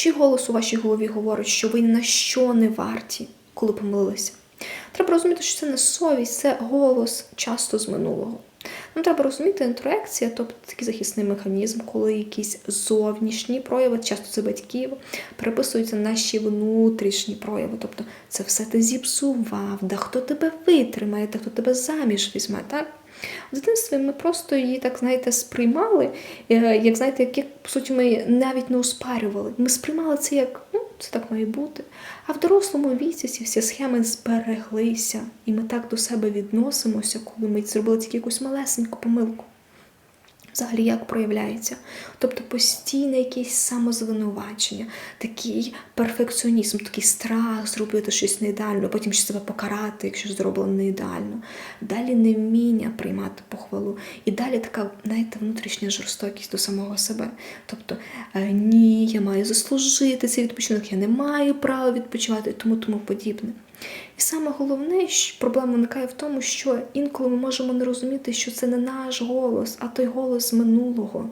Чи голос у вашій голові говорить, що ви на що не варті, коли помилилися? Треба розуміти, що це не совість, це голос часто з минулого. Нам треба розуміти інтроекція, тобто такий захисний механізм, коли якісь зовнішні прояви, часто це батьків, переписуються наші внутрішні прояви. Тобто це все ти зіпсував, да хто тебе витримає, та хто тебе заміж візьме, так? В дитинстві ми просто її, так знаєте, сприймали, е, як знаєте, як, по суті ми навіть не оспарювали. Ми сприймали це як ну, це так має бути. А в дорослому віці ці всі схеми збереглися, і ми так до себе відносимося, коли ми зробили тільки якусь малесеньку помилку. Взагалі, як проявляється? Тобто постійне якесь самозвинувачення, такий перфекціонізм, такий страх зробити щось не ідеально, потім ще себе покарати, якщо зроблено не ідеально. Далі невміння приймати похвалу. І далі така, знаєте, внутрішня жорстокість до самого себе. Тобто, е, ні, я маю заслужити цей відпочинок, я не маю права відпочивати, тому тому подібне. І саме головне, що проблема виникає в тому, що інколи ми можемо не розуміти, що це не наш голос, а той голос минулого.